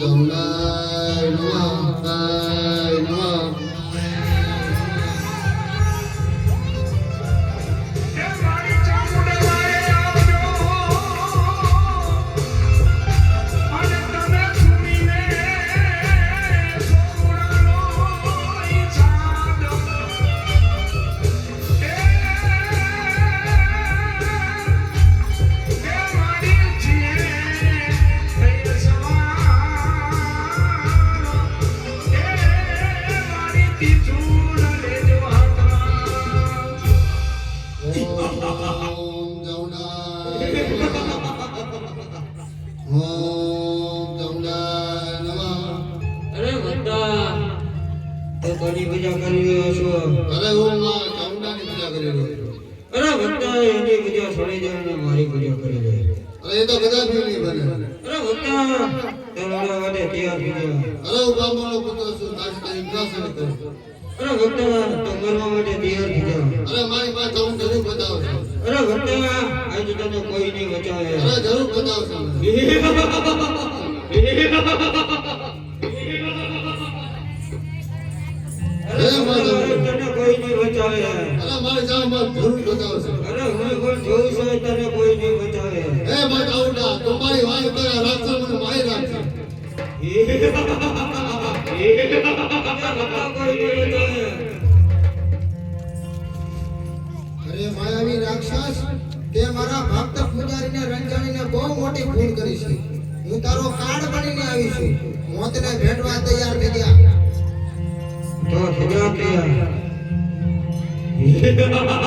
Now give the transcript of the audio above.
the light of thy કોની પૂજા કરી રહ્યો છો? અરે હું માં ચામુંડાની પૂજા કરી રહ્યો અરે વંદા એની પૂજા છોડી દે અને મારી પૂજા કરી દે અરે એ તો બધા ભી બને. અરે તમારા માટે તૈયાર થઈ ગયા. અરે હું બ્રાહ્મણનો પુત્ર તારી વિનાશની કરું અરે વંદા તો મરવા માટે તૈયાર થઈ ગયા. અરે મારી પાસે હું જરૂર બતાવશો અરે તને કોઈ નહીં બચાવે. અરે જરૂર બતાવશો અરે વંદા, કોઈ નહીં બચાવે. અરે મારી જાનમાં જરૂર બતાવશો. અરે હું પણ જોઉં છું તને કોઈ નહીં બચાવે. હે ભાઈ ચાઉંડા તમારી વાત કરે રાખશો મને મારી રાખશે. અરે માયાવી રાક્ષસ. તે મારા ભક્ત પૂજારીને રંજાણીને બહુ મોટી ભૂલ કરી છે. હું તારો કાર્ડ બનીને આવી છું. મોતને ભેટવા તૈયાર થઈ ગયા. તો ખુદા તૈયાર.